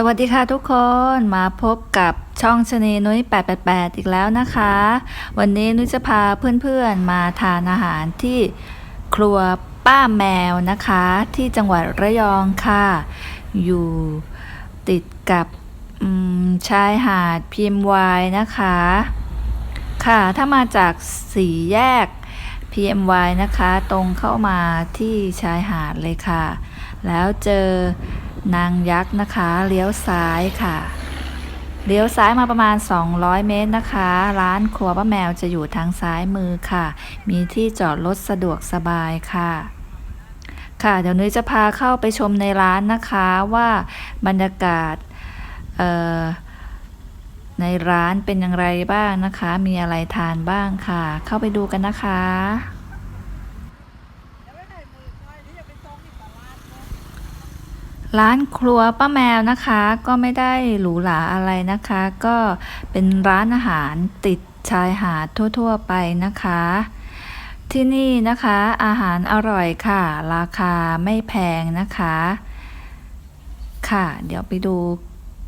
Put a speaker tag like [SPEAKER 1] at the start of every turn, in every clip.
[SPEAKER 1] สวัสดีค่ะทุกคนมาพบกับช่องชนีนุ้ย 888 อีกแล้วนะคะ วันนี้นุ้ยจะพาเพื่อนๆมาทานอาหารที่ครัวป้าแมวนะคะ ที่จังหวัดระยองค่ะ อยู่ติดกับชายหาดพิมวายนะคะ ค่ะถ้ามาจากสี่แยก PMY นะคะ ตรงเข้ามาที่ชายหาดเลยค่ะ แล้วเจอ นางยักษ์นะคะเลี้ยวซ้ายค่ะเลี้ยวซ้ายมาประมาณ 200 เมตรนะคะ ร้านครัวป้าแมวจะอยู่ทางซ้ายมือค่ะ มีที่จอดรถสะดวกสบายค่ะ ค่ะ เดี๋ยวนุ้ยจะพาเข้าไปชมในร้านนะคะว่าบรรยากาศในร้านเป็นอย่างไรบ้างนะคะ มีอะไรทานบ้างค่ะ เข้าไปดูกันนะคะ ร้านครัวป้าแมวนะคะก็ไม่ได้หรูหราอะไรนะคะ ก็เป็นร้านอาหารติดชายหาดทั่ว ๆ ไปนะคะ ที่นี่นะคะอาหารอร่อยค่ะ ราคาไม่แพงนะคะ ค่ะ เดี๋ยวไปดู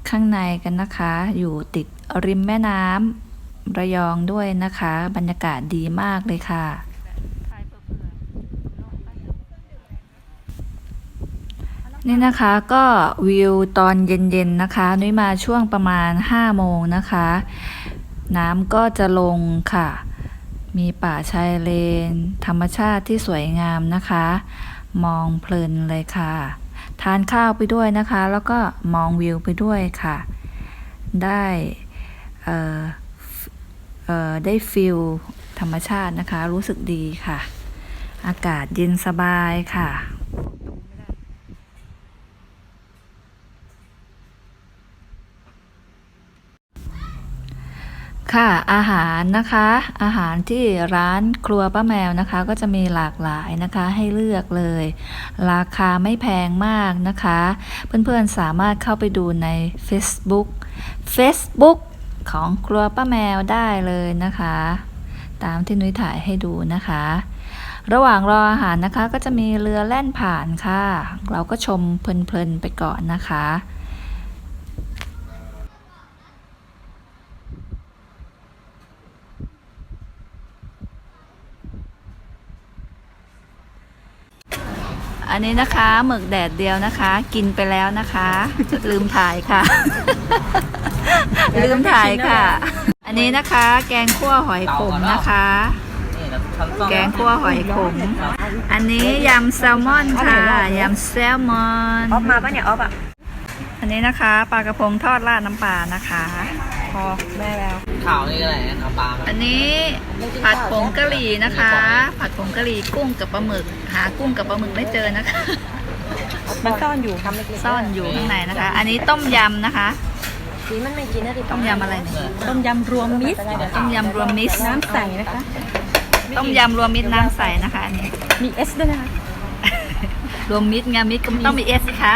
[SPEAKER 1] ข้างในกันนะคะ อยู่ติดริมแม่น้ำระยองด้วยนะคะ บรรยากาศดีมากเลยค่ะ นี่นะคะก็วิวตอนเย็นๆนะคะ นุ้ยมาช่วงประมาณ 5 โมงนะคะ น้ำก็จะลงค่ะ มีป่าชายเลน ธรรมชาติที่สวยงามนะคะ มองเพลินเลยค่ะ ทานข้าวไปด้วยนะคะ แล้วก็มองวิวไปด้วยค่ะ ได้เอ่อเอ่อได้ฟิลธรรมชาตินะคะ รู้สึกดีค่ะ อากาศเย็นสบายค่ะ ค่ะอาหารนะคะ อาหารที่ร้านครัวป้าแมวนะคะ ก็จะมีหลากหลายนะคะให้เลือกเลย ราคาไม่แพงมากนะคะ เพื่อนๆสามารถเข้าไปดูใน Facebook Facebook ของครัวป้าแมวได้เลยนะคะ ตามที่นุ้ยถ่ายให้ดูนะคะ ระหว่างรออาหารนะคะก็จะมีเรือแล่นผ่านค่ะ เราก็ชมเพลินๆไปก่อนนะคะ อันนี้นะคะหมึกแดดเดียวนะคะ กินไปแล้วนะคะ ลืมถ่ายค่ะ ลืมถ่ายค่ะ อันนี้นะคะ แกงคั่วหอยขมนะคะ แกงคั่วหอยขมอันนี้ยำแซลมอนค่ะยำแซลมอน
[SPEAKER 2] ออฟมาปะเนี่ยออฟอะ
[SPEAKER 1] อันนี้นะคะปลากระพงทอดราดน้ำปลานะคะ
[SPEAKER 2] พอแม่แล้ว
[SPEAKER 3] ข่าวนี่ก็ไหนเอาปลามา
[SPEAKER 1] อันนี้ผัดผงกะหรี่นะคะ ผัดผงกะหรี่กุ้งกับปลาหมึก หากุ้งกับปลาหมึกไม่เจอนะคะ
[SPEAKER 2] มันซ่อนอยู่ทำเล็กๆ
[SPEAKER 1] ซ่อนอยู่ข้างในนะคะ อันนี้ต้มยำนะคะ
[SPEAKER 2] สีมันไม่กินนะดิ
[SPEAKER 1] ต้มยำอะไรเนี่ย
[SPEAKER 2] ต้มยำรวมมิตร
[SPEAKER 1] ต้มยำรวมมิตร
[SPEAKER 2] น้ำใสนะคะ
[SPEAKER 1] ต้มยำรวมมิตรน้ำใสนะคะอันนี้
[SPEAKER 2] มีเอสด้วยนะคะ
[SPEAKER 1] รวมมิตรไงมิตรก็ต้องมีเอสสิคะ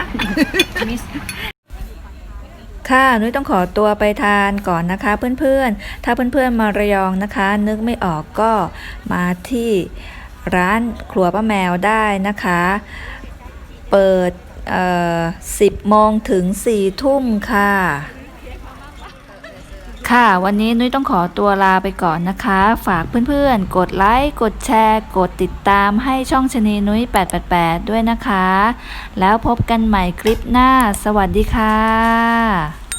[SPEAKER 1] ค่ะนุ้ยต้องขอตัวไปทานก่อนนะคะเพื่อนๆ ถ้าเพื่อนๆมาระยองนะคะ นึกไม่ออกก็มาที่ร้านครัวป้าแมวได้นะคะ เปิดเอ่อ10 โมงถึง 4 ทุ่มค่ะ ค่ะ วันนี้นุ้ยต้องขอตัวลาไปก่อนนะคะ ฝากเพื่อนๆ กดไลค์ กดแชร์ กดติดตามให้ช่องชนีนุ้ย 888 ด้วยนะคะ แล้วพบกันใหม่คลิปหน้า สวัสดีค่ะ